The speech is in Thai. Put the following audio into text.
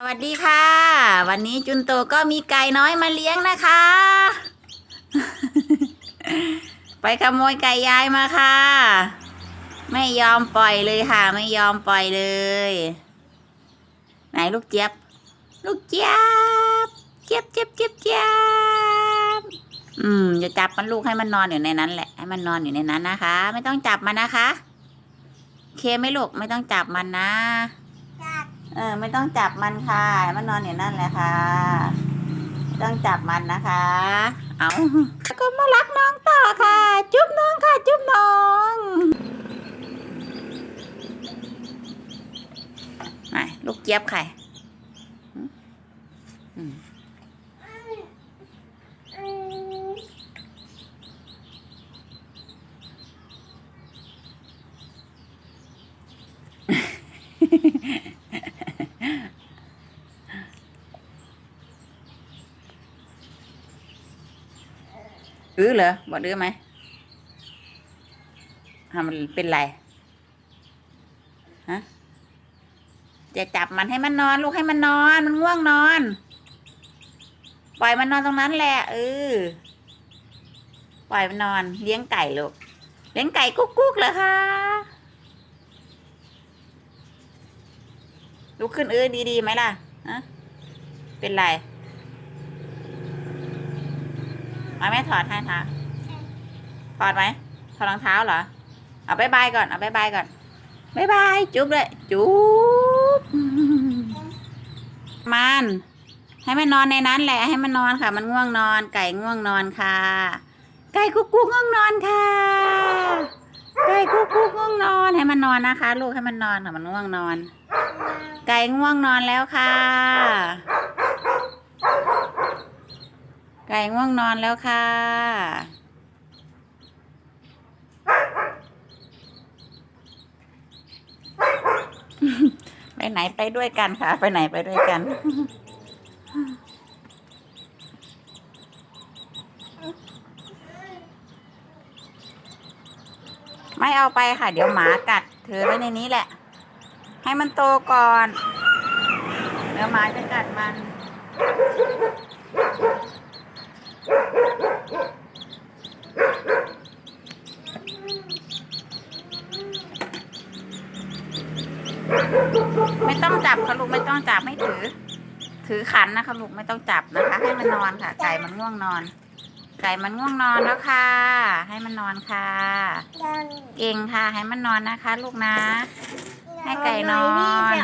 สวัสดีค่ะ วันนี้จุนโตก็มีไก่น้อยมาเลี้ยงนะคะ ไปขโมยไก่ยายมาค่ะ ไม่ยอมปล่อยเลยค่ะ ไม่ยอมปล่อยเลย ไหนลูกเจี๊ยบ ลูกเจี๊ยบเจี๊ยบเจี๊ยบเจี๊ยบเจี๊ยบอืมอย่าจับมันลูกให้มันนอนอยู่ในนั้นแหละให้มันนอนอยู่ในนั้นนะคะ ไม่ต้องจับมันนะคะ เคไหมลูกไม่ต้องจับมันนะ เออ ไม่ต้องจับมันค่ะ มันนอนอยู่นั่นแหละค่ะ ต้องจับมันนะคะ เอาแล้วก็มารักน้องต่อค่ะ จุ๊บน้องค่ะ จุ๊บน้องไหนลูกเจี๊ยบใค รื้อเหรอบอกดื้อไหมทำมันเป็นไรฮะจะจับมันให้มันนอน ลูกให้มันนอน มันง่วงนอน ปล่อยมันนอนตรงนั้นแหละเออปล่อยมันนอน เลี้ยงไก่ลูกเลี้ยงไก่กุ๊กกุ๊กเหรอคะลุกขึ้นเออดีๆไหมล่ะฮะเป็นไร มาแม่ถอดให้ค่ะถอดไหมถอดรองเท้าเหรอ เอาบายบายก่อน เอาบายบายก่อนบายบายจุ๊บเลย จุ๊บมัน ให้มันนอนในนั้นแหละ ให้มันนอนค่ะ มันง่วงนอน ไก่ง่วงนอนค่ะ ไก่กุ๊กกุ๊กง่วงนอนค่ะ ไก่กุ๊กกุ๊กง่วงนอน ให้มันนอนนะคะ ลูกให้มันนอนค่ะ มันง่วงนอน ไก่ง่วงนอนแล้วค่ะ ไก่ง่วงนอนแล้วค่ะ ไปไหนไปด้วยกันค่ะ ไปไหนไปด้วยกัน ไม่เอาไปค่ะ เดี๋ยวหมากัดถือไว้ในนี้แหละ ให้มันโตก่อน เดี๋ยวหมาจะกัดมัน ไม่ต้องจับค่ะลูกไม่ต้องจับไม่ถือ ถือขันนะคะลูกไม่ต้องจับนะคะ ให้มันนอนค่ะ ไก่มันง่วงนอน ไก่มันง่วงนอนแล้วค่ะ ให้มันนอนค่ะ เก่งค่ะ ให้มันนอนนะคะ ลูกนะ ให้ไก่นอน